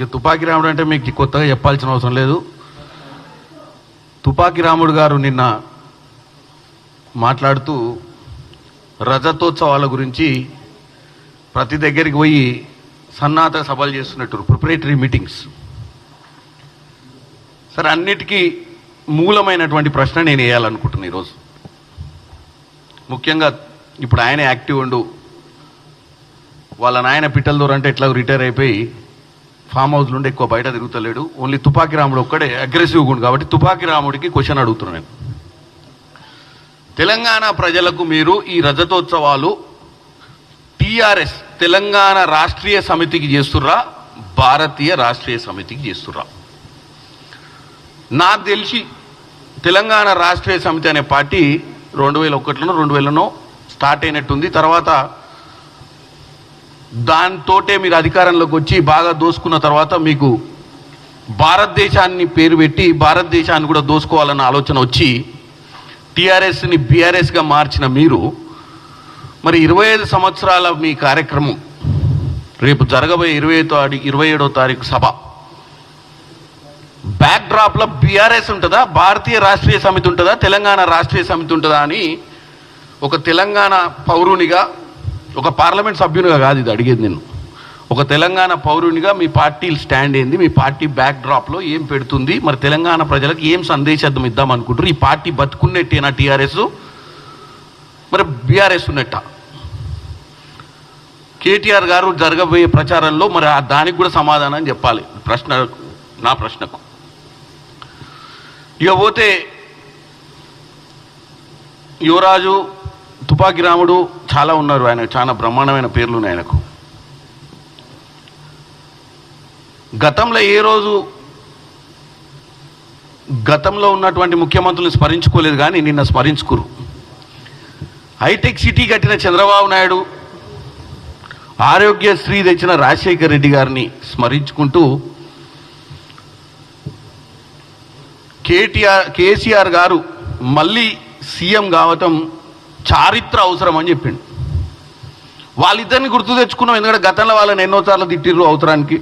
ఇక తుపాకి రాముడు అంటే మీకు కొత్తగా చెప్పాల్సిన అవసరం లేదు. తుపాకీ రాముడు గారు నిన్న మాట్లాడుతూ రజతోత్సవాల గురించి ప్రతి దగ్గరికి పోయి సన్నాహత సభలు చేస్తున్నట్టు ప్రిపరేటరీ మీటింగ్స్ సరే అన్నిటికీ మూలమైనటువంటి ప్రశ్న నేను వేయాలనుకుంటున్నాను ఈరోజు. ముఖ్యంగా ఇప్పుడు ఆయన యాక్టివ్ ఉండు వాళ్ళ నాయన పిట్టల దూరం అంటే ఎట్లా రిటైర్ అయిపోయి ఫామ్ హౌస్ నుండి ఎక్కువ బయట తిరుగుతలేడు. ఓన్లీ తుపాకీ రాముడు ఒక్కడే అగ్రెసివ్గా ఉండు కాబట్టి తుపాకీ రాముడికి క్వశ్చన్ అడుగుతున్నాను నేను. తెలంగాణ ప్రజలకు మీరు ఈ రజతోత్సవాలు టీఆర్ఎస్ తెలంగాణ రాష్ట్రీయ సమితికి చేస్తుర్రా? భారతీయ రాష్ట్రీయ సమితికి చేస్తుర్రా? నాకు తెలిసి తెలంగాణ రాష్ట్రీయ సమితి అనే పార్టీ రెండు వేల ఒకటిలోనో రెండు వేలనో స్టార్ట్ అయినట్టుంది. తర్వాత దాంతోటే మీరు అధికారంలోకి వచ్చి బాగా దోసుకున్న తర్వాత మీకు భారతదేశాన్ని పేరు పెట్టి భారతదేశాన్ని కూడా దోసుకోవాలన్న ఆలోచన వచ్చి టీఆర్ఎస్ని బీఆర్ఎస్గా మార్చిన మీరు మరి ఇరవై ఐదు సంవత్సరాల మీ కార్యక్రమం రేపు జరగబోయే ఇరవై తారీఖు ఇరవై ఏడో తారీఖు సభ. బ్యాక్ డ్రాప్లో బీఆర్ఎస్ ఉంటుందా? భారతీయ రాష్ట్రీయ సమితి ఉంటుందా? తెలంగాణ రాష్ట్రీయ సమితి ఉంటుందా అని ఒక తెలంగాణ పౌరునిగా ఒక పార్లమెంట్ సభ్యునిగా కాదు ఇది అడిగేది నేను. ఒక తెలంగాణ పౌరునిగా మీ పార్టీ స్టాండ్ ఏంది మీ పార్టీ బ్యాక్ డ్రాప్లో ఏం పెడుతుంది మరి తెలంగాణ ప్రజలకు ఏం సందేశం ఇద్దాం అనుకుంటారు ఈ పార్టీ బతుకున్నట్టేనా టీఆర్ఎస్? మరి బీఆర్ఎస్ ఉన్నట్ట. కేటీఆర్ గారు జరగబోయే ప్రచారంలో మరి దానికి కూడా సమాధానం చెప్పాలి. ప్రశ్న నా ప్రశ్నకు. ఇక పోతే యువరాజు తుపాకి రాముడు చాలా ఉన్నారు. ఆయన చాలా బ్రహ్మాండమైన పేర్లు ఉన్నాయి ఆయనకు. గతంలో ఏ రోజు గతంలో ఉన్నటువంటి ముఖ్యమంత్రులు స్మరించుకోలేదు కానీ నిన్న స్మరించుకురు. హైటెక్ సిటీ కట్టిన చంద్రబాబు నాయుడు ఆరోగ్యశ్రీ తెచ్చిన రాజశేఖర్ రెడ్డి గారిని స్మరించుకుంటూ కేటీఆర్ కేసీఆర్ గారు మళ్ళీ సీఎం కావటం చారిత్ర అవసరం అని చెప్పిండు. వాళ్ళిద్దరిని గుర్తు తెచ్చుకున్నాం. ఎందుకంటే గతంలో వాళ్ళని ఎన్నోసార్లు తిట్టిర్రు అవసరానికి.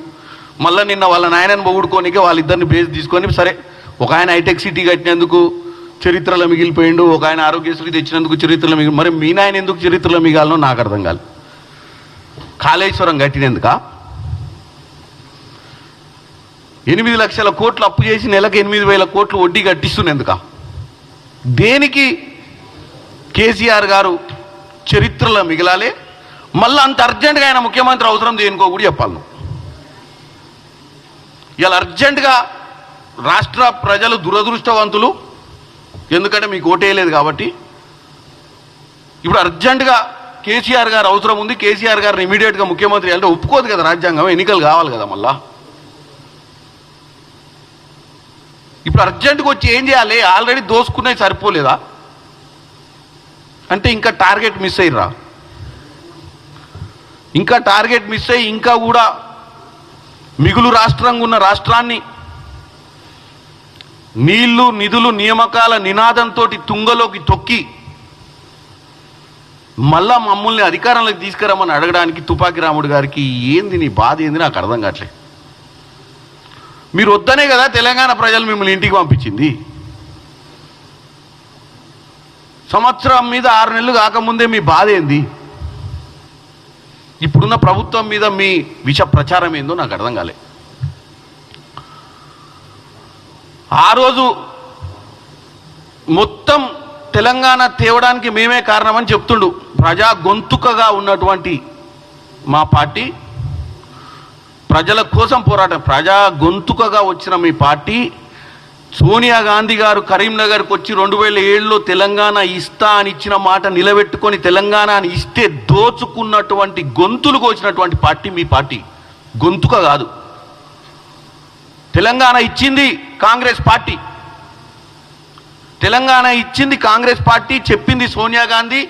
మళ్ళీ నిన్న వాళ్ళ నాయనని పొగుడుకోనికే వాళ్ళిద్దరిని బేస్ తీసుకొని సరే ఒక ఆయన హైటెక్ సిటీ కట్టినందుకు చరిత్రలో మిగిలిపోయిండు ఒక ఆయన ఆరోగ్యశ్రీ తెచ్చినందుకు చరిత్రలో మిగిలి మరి మీ నాయన ఎందుకు చరిత్రలో మిగాలనో నాకు అర్థం కాదు కాళేశ్వరం కట్టినందుక? ఎనిమిది లక్షల కోట్లు అప్పు చేసి నెలకు ఎనిమిది వేల కోట్లు వడ్డీ కట్టిస్తున్నందుక? దేనికి కేసీఆర్ గారు చరిత్రలో మిగలాలే? మళ్ళీ అంత అర్జెంటుగా ఆయన ముఖ్యమంత్రి అవసరం దేనికో కూడా చెప్పాలి నువ్వు. ఇలా అర్జెంటుగా రాష్ట్ర ప్రజలు దురదృష్టవంతులు. ఎందుకంటే మీకు ఓటేయలేదు కాబట్టి. ఇప్పుడు అర్జెంటుగా కేసీఆర్ గారు అవసరం ఉంది. కేసీఆర్ గారిని ఇమీడియట్గా ముఖ్యమంత్రి అంటే ఒప్పుకోదు కదా రాజ్యాంగం. ఎన్నికలు కావాలి కదా మళ్ళా. ఇప్పుడు అర్జెంటుగా వచ్చి ఏం చేయాలి? ఆల్రెడీ దోసుకున్నవి సరిపోలేదా? అంటే ఇంకా టార్గెట్ మిస్ అయ్యిరా ఇంకా టార్గెట్ మిస్ అయ్యి ఇంకా కూడా మిగులు రాష్ట్రంగా ఉన్న రాష్ట్రాన్ని నీళ్ళు నిధులు నియామకాల నినాదంతో తుంగలోకి తొక్కి మళ్ళా మమ్మల్ని అధికారంలోకి తీసుకురమ్మని అడగడానికి తుపాకి రాముడు గారికి ఏంది నీ బాధ? ఏంది నాకు అర్థం కావట్లే మీరు వద్దనే కదా తెలంగాణ ప్రజలు మిమ్మల్ని ఇంటికి పంపించింది. సంవత్సరం మీద ఆరు నెలలు కాకముందే మీ బాధ ఏంది? ఇప్పుడున్న ప్రభుత్వం మీద మీ విష ప్రచారం ఏందో నాకు అర్థం కాలే. ఆ రోజు మొత్తం తెలంగాణ తేవడానికి మేమే కారణమని చెప్తుండు. ప్రజా గొంతుకగా ఉన్నటువంటి మా పార్టీ ప్రజల కోసం పోరాటం ప్రజా గొంతుకగా వచ్చిన మీ పార్టీ సోనియా గాంధీ గారు కరీంనగర్కి వచ్చి రెండు వేల ఏడులో తెలంగాణ ఇస్తా అని ఇచ్చిన మాట నిలబెట్టుకొని తెలంగాణని ఇస్తే దోచుకున్నటువంటి గొంతులు కోసినటువంటి పార్టీ మీ పార్టీ. గొంతుక కాదు. తెలంగాణ ఇచ్చింది కాంగ్రెస్ పార్టీ. తెలంగాణ ఇచ్చింది కాంగ్రెస్ పార్టీ చెప్పింది సోనియా గాంధీ.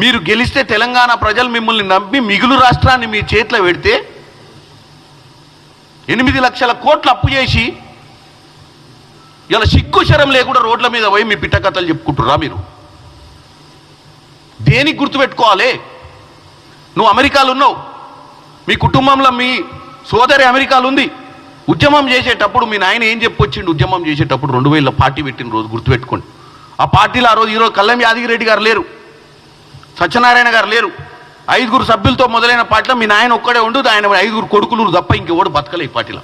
మీరు గెలిస్తే తెలంగాణ ప్రజలు మిమ్మల్ని నమ్మి మిగులు రాష్ట్రాన్ని మీ చేతిలో పెడితే ఎనిమిది లక్షల కోట్లు అప్పు చేసి ఇలా సిగ్గు శరం లేకుండా రోడ్ల మీద పోయి మీ పిట్ట కథలు చెప్పుకుంటుర్రా మీరు? దేనికి గుర్తుపెట్టుకోవాలి? నువ్వు అమెరికాలో ఉన్నావు. మీ కుటుంబంలో మీ సోదరి అమెరికాలో ఉంది. ఉద్యమం చేసేటప్పుడు మీ నాయన ఏం చెప్పొచ్చిండు? ఉద్యమం చేసేటప్పుడు రెండు వేల పార్టీ పెట్టిన రోజు గుర్తుపెట్టుకోండి. ఆ పార్టీలో ఆ రోజు ఈరోజు కల్లం యాదగిరెడ్డి గారు లేరు. సత్యనారాయణ గారు లేరు. ఐదుగురు సభ్యులతో మొదలైన పార్టీలో మీ నాయన ఒక్కడే ఉండు ఆయన ఐదుగురు కొడుకులు తప్ప ఇంకెవడు బతకలే ఈ పార్టీలో.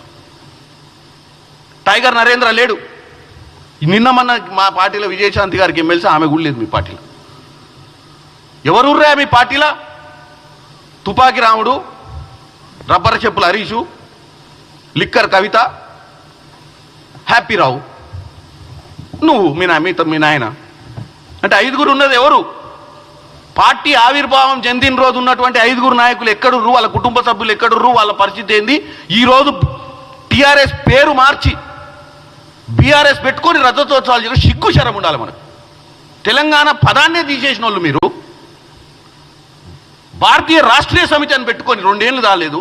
టైగర్ నరేంద్ర లేడు. నిన్న మన మా పార్టీలో విజయశాంతి గారికి ఎమ్మెల్సీ ఆమె కూడా లేదు మీ పార్టీలో. ఎవరుర్రా మీ పార్టీలో? తుపాకి రాముడు రబ్బర్ చెప్పుల హరీషు లిక్కర్ కవిత హ్యాపీ రావు. నువ్వు మీ నా మీ మీ నాయన. అంటే ఐదుగురు ఉన్నది ఎవరు? పార్టీ ఆవిర్భావం చెందిన రోజు ఉన్నటువంటి ఐదుగురు నాయకులు ఎక్కడుర్రు? వాళ్ళ కుటుంబ సభ్యులు ఎక్కడుర్రు? వాళ్ళ పరిస్థితి ఏంది? ఈ రోజు పేరు మార్చి బీఆర్ఎస్ పెట్టుకొని రథోత్సవాలు చేయడం సిగ్గు శరం ఉండాలి మనకు. తెలంగాణ పదాన్నే తీసేసిన వాళ్ళు మీరు. భారతీయ రాష్ట్రీయ సమితి అని పెట్టుకొని రెండేళ్ళు రాలేదు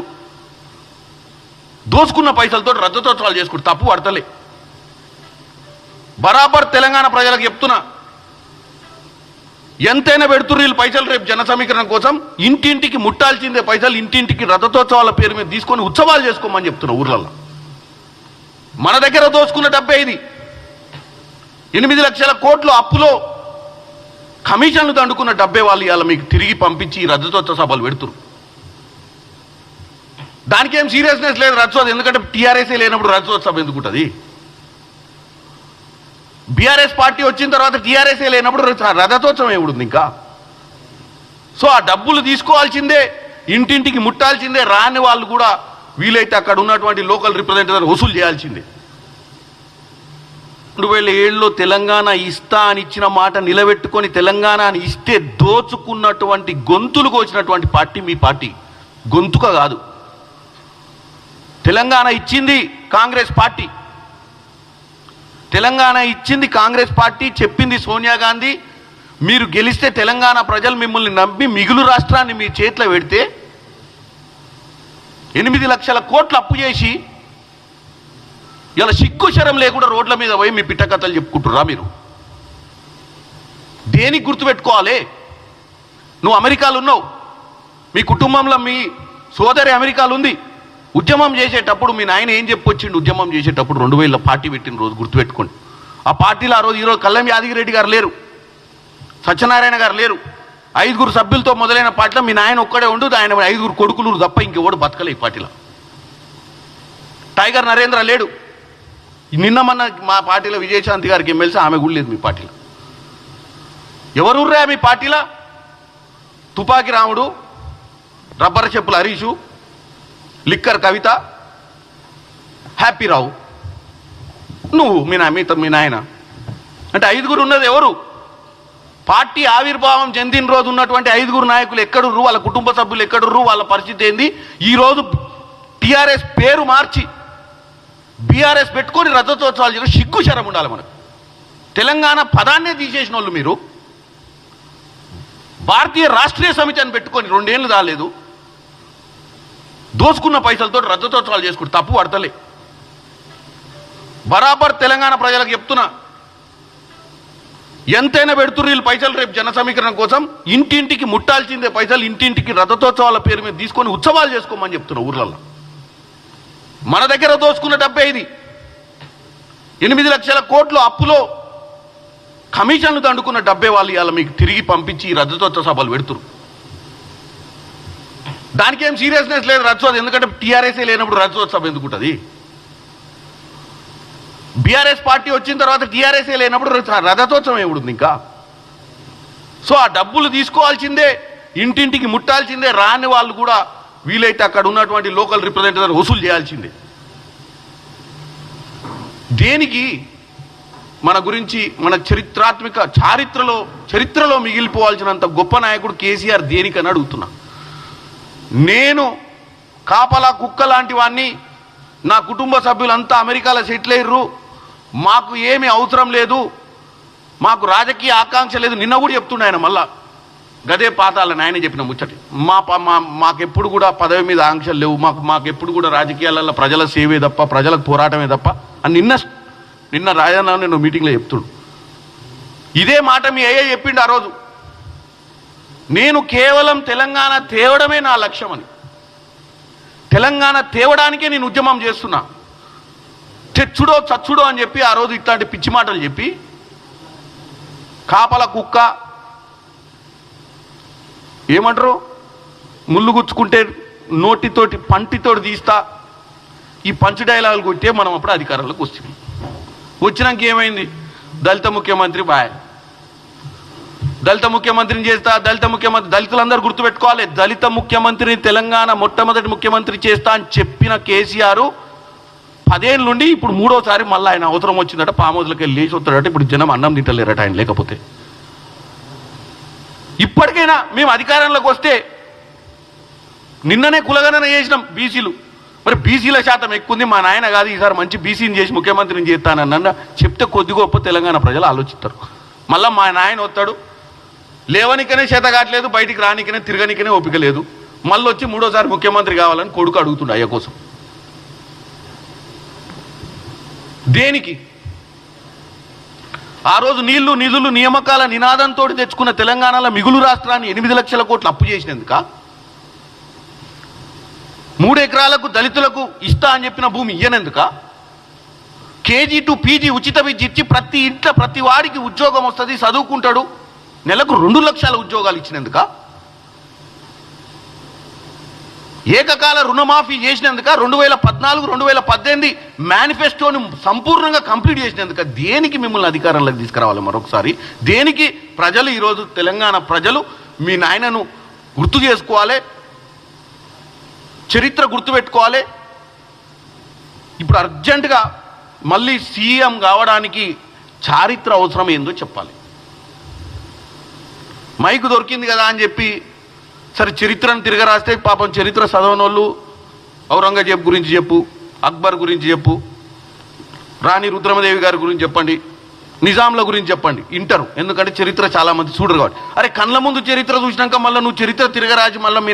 దోచుకున్న పైసలతో రథోత్సవాలు చేసుకుంటూ తప్పు పడతలే. బరాబర్ తెలంగాణ ప్రజలకు చెప్తున్నా. ఎంతైనా పెడుతుర్రు వీళ్ళు పైసలు రేపు జన సమీకరణ కోసం. ఇంటింటికి ముట్టాల్సిందే పైసలు ఇంటింటికి రథోత్సవాల పేరు మీద తీసుకొని ఉత్సవాలు చేసుకోమని చెప్తున్నా ఊర్లలో మన దగ్గర దోచుకున్న డబ్బే ఇది. ఎనిమిది లక్షల కోట్లు అప్పులో కమిషన్లు దండుకున్న డబ్బే వాళ్ళు ఇవాళ మీకు తిరిగి పంపించి ఈ రద్దతోత్సవ సభలు పెడుతురు. దానికి ఏం సీరియస్నెస్ లేదు రథోత్సవం ఎందుకంటే టీఆర్ఎస్ఏ లేనప్పుడు రథోత్సవం ఎందుకు ఉంటుంది? బీఆర్ఎస్ పార్టీ వచ్చిన తర్వాత టీఆర్ఎస్ఏ లేనప్పుడు రథతోత్సవం ఏముంది ఇంకా? సో ఆ డబ్బులు తీసుకోవాల్సిందే ఇంటింటికి ముట్టాల్సిందే రాని వాళ్ళు కూడా వీలైతే అక్కడ ఉన్నటువంటి లోకల్ రిప్రజెంటేటివ్ వసూలు చేయాల్సిందే. రెండు వేల ఏడులో తెలంగాణ ఇస్తా అని ఇచ్చిన మాట నిలబెట్టుకొని తెలంగాణ అని ఇస్తే దోచుకున్నటువంటి గొంతులు కోచినటువంటి పార్టీ మీ పార్టీ. గొంతుక కాదు. తెలంగాణ ఇచ్చింది కాంగ్రెస్ పార్టీ. తెలంగాణ ఇచ్చింది కాంగ్రెస్ పార్టీ చెప్పింది సోనియా గాంధీ. మీరు గెలిస్తే తెలంగాణ ప్రజలు మిమ్మల్ని నమ్మి మిగులు రాష్ట్రాన్ని మీ చేతిలో పెడితే ఎనిమిది లక్షల కోట్లు అప్పు చేసి ఇలా సిగ్గు శరం లేకుండా రోడ్ల మీద పోయి మీ పిట్టకథలు చెప్పుకుంటుర్రా మీరు? దేనికి గుర్తుపెట్టుకోవాలి? నువ్వు అమెరికాలో ఉన్నావు. మీ కుటుంబంలో మీ సోదరి అమెరికాలో ఉంది. ఉద్యమం చేసేటప్పుడు మీ నాయన ఏం చెప్పొచ్చిండు? ఉద్యమం చేసేటప్పుడు రెండు వేల పార్టీ పెట్టిన రోజు గుర్తుపెట్టుకోండి. ఆ పార్టీలో ఆ రోజు ఈరోజు కల్లం యాదగిరెడ్డి గారు లేరు. సత్యనారాయణ గారు లేరు. ఐదుగురు సభ్యులతో మొదలైన పార్టీలో మీ నాయన ఒక్కడే ఉండు ఆయన ఐదుగురు కొడుకులు తప్ప ఇంకెవడు బతకలే ఈ పార్టీలో టైగర్ నరేంద్ర లేడు. నిన్న మన మా పార్టీలో విజయశాంతి గారికి ఎమ్మెల్సీ ఆమె కూడా లేదు మీ పార్టీలో. ఎవరుర్రా మీ పార్టీలో? తుపాకి రాముడు రబ్బర్ చెప్పుల హరీషు లిక్కర్ కవిత హ్యాపీ రావు. నువ్వు మీ నా మీ మీ నాయన. అంటే ఐదుగురు ఉన్నది ఎవరు? పార్టీ ఆవిర్భావం చెందిన రోజు ఉన్నటువంటి ఐదుగురు నాయకులు ఎక్కడుర్రు? వాళ్ళ కుటుంబ సభ్యులు ఎక్కడుర్రు? వాళ్ళ పరిస్థితి ఏంది? ఈ రోజు టిఆర్ఎస్ పేరు మార్చి బీఆర్ఎస్ పెట్టుకొని రథోత్సవాలు చేసి సిగ్గు శరం ఉండాలి మనకు. తెలంగాణ పదాన్నే తీసేసిన వాళ్ళు మీరు. భారతీయ రాష్ట్రీయ సమితి అని పెట్టుకొని రెండేళ్ళు రాలేదు దోచుకున్న పైసలతో రద్దతోత్సవాలు చేసుకుంటూ తప్పు పడతలే. బరాబర్ తెలంగాణ ప్రజలకు చెప్తున్నా. ఎంతైనా పెడుతుర్రు వీళ్ళు పైసలు రేపు జన సమీకరణ కోసం. ఇంటింటికి ముట్టాల్సిందే పైసలు ఇంటింటికి రథతోత్సవాల పేరు మీద తీసుకొని ఉత్సవాలు చేసుకోమని చెప్తున్నా ఊర్లలో మన దగ్గర దోసుకున్న డబ్బే ఇది. ఎనిమిది లక్షల కోట్లు అప్పులో కమిషన్లు దండుకున్న డబ్బే వాళ్ళు ఇవాళ మీకు తిరిగి పంపించి రథతోత్సవ సభలు పెడుతురు దానికి ఏం సీరియస్నెస్ లేదు రథోత్సవం ఎందుకంటే టీఆర్ఎస్ఏ లేనప్పుడు రథోత్సవం ఎందుకుంటుంది? బీఆర్ఎస్ పార్టీ వచ్చిన తర్వాత టీఆర్ఎస్ఏ లేనప్పుడు రథతోత్సవం ఏముంది ఇంకా? సో ఆ డబ్బులు తీసుకోవాల్సిందే ఇంటింటికి ముట్టాల్సిందే రాని వాళ్ళు కూడా వీలైతే అక్కడ ఉన్నటువంటి లోకల్ రిప్రజెంటేటివ్ వసూలు చేయాల్సిందే. దేనికి మన గురించి మన చరిత్రాత్మక చారిత్రలో చరిత్రలో మిగిలిపోవాల్సినంత గొప్ప నాయకుడు కేసీఆర్ దేనికని అడుగుతున్నా? నేను కాపలా కుక్క లాంటి వాడిని నా కుటుంబ సభ్యులంతా అమెరికాలో సెటిల్ అయ్యారు మాకు ఏమీ అవసరం లేదు. మాకు రాజకీయ ఆకాంక్ష లేదు. నిన్న కూడా చెప్తుండే ఆయన మళ్ళా. గదే పాతాలని ఆయన చెప్పిన ముచ్చటి. మా ప- మా మాకెప్పుడు కూడా పదవి మీద ఆంక్షలు లేవు. మాకు మాకెప్పుడు కూడా రాజకీయాలలో ప్రజల సేవే తప్ప ప్రజలకు పోరాటమే తప్ప అని నిన్న నిన్న రాజన్న నేను మీటింగ్లో చెప్తుడు. ఇదే మాట మీ అయ్యే చెప్పిండు ఆ రోజు. నేను కేవలం తెలంగాణ తేవడమే నా లక్ష్యం అని తెలంగాణ తేవడానికే నేను ఉద్యమం చేస్తున్నా. తెచ్చుడో చచ్చుడో అని చెప్పి ఆ రోజు ఇట్లాంటి పిచ్చి మాటలు చెప్పి కాపల కుక్క ఏమంటారు? ముళ్ళు గుచ్చుకుంటే నోటితోటి పంటితోటి తీస్తా. ఈ పంచ్ డైలాగులు కొట్టే మనం అప్పుడు అధికారంలోకి వస్తుంది వచ్చినాక ఏమైంది? దళిత ముఖ్యమంత్రి బాయ్. దళిత ముఖ్యమంత్రిని చేస్తా దళిత ముఖ్యమంత్రి దళితులందరూ గుర్తుపెట్టుకోవాలి. దళిత ముఖ్యమంత్రిని తెలంగాణ మొట్టమొదటి ముఖ్యమంత్రి చేస్తా అని చెప్పిన కేసీఆర్ పదేళ్ళ నుండి ఇప్పుడు మూడోసారి మళ్ళీ ఆయన అవసరం వచ్చిందట పామోదులకి వెళ్ళి లేచి వస్తాడట. ఇప్పుడు జనం అన్నం తింటలేరట ఆయన లేకపోతే. ఇప్పటికైనా మేము అధికారంలోకి వస్తే నిన్ననే కులగణన చేసినాం బీసీలు. మరి బీసీల శాతం ఎక్కువ ఉంది మా నాయన కాదు ఈసారి మంచి బీసీని చేసి ముఖ్యమంత్రిని చేస్తానన్న చెప్తే కొద్ది గొప్ప తెలంగాణ ప్రజలు ఆలోచిస్తారు. మళ్ళీ మా నాయన వస్తాడు. లేవనికనే చేత కావట్లేదు బయటికి రానికనే తిరగనికనే ఓపిక లేదు. మళ్ళీ వచ్చి మూడోసారి ముఖ్యమంత్రి కావాలని కొడుకు అడుగుతుండే అయ్య కోసం. దేనికి? ఆ రోజు నీళ్ళు నిధులు నియామకాల నినాదంతో తెచ్చుకున్న తెలంగాణలో మిగులు రాష్ట్రాన్ని ఎనిమిది లక్షల కోట్లు అప్పు చేసినందుక? మూడు ఎకరాలకు దళితులకు ఇస్తా అని చెప్పిన భూమి ఇయ్యనందుక? కేజీ టు పీజీ ఉచిత విద్య ఇచ్చి ప్రతి ఇంట్లో ప్రతి వాడికి ఉద్యోగం వస్తుంది చదువుకుంటాడు నెలకు రెండు లక్షల ఉద్యోగాలు ఇచ్చినందుక? ఏకకాల రుణమాఫీ చేసినందుక రెండు వేల పద్నాలుగు రెండు వేల పద్దెనిమిది మేనిఫెస్టోని సంపూర్ణంగా కంప్లీట్ చేసినందుక దేనికి మిమ్మల్ని అధికారంలోకి తీసుకురావాలి మరొకసారి? దేనికి ప్రజలు ఈరోజు తెలంగాణ ప్రజలు మీ నాయనను గుర్తు చేసుకోవాలి? చరిత్ర గుర్తుపెట్టుకోవాలి ఇప్పుడు అర్జెంటుగా మళ్ళీ సీఎం కావడానికి చారిత్ర అవసరం ఏందో చెప్పాలి. మైకు దొరికింది కదా అని చెప్పి సరే చరిత్రను తిరగరాస్తే పాపం చరిత్ర చదవనోళ్ళు ఔరంగజేబ్ గురించి చెప్పు అక్బర్ గురించి చెప్పు రాణి రుద్రమదేవి గారి గురించి చెప్పండి నిజాంల గురించి చెప్పండి ఇంటరు. ఎందుకంటే చరిత్ర చాలా మంది చూడరు కాబట్టి. అరే కళ్ళ ముందు చరిత్ర చూసినాక మళ్ళీ నువ్వు చరిత్ర తిరగరాజు మళ్ళీ మీ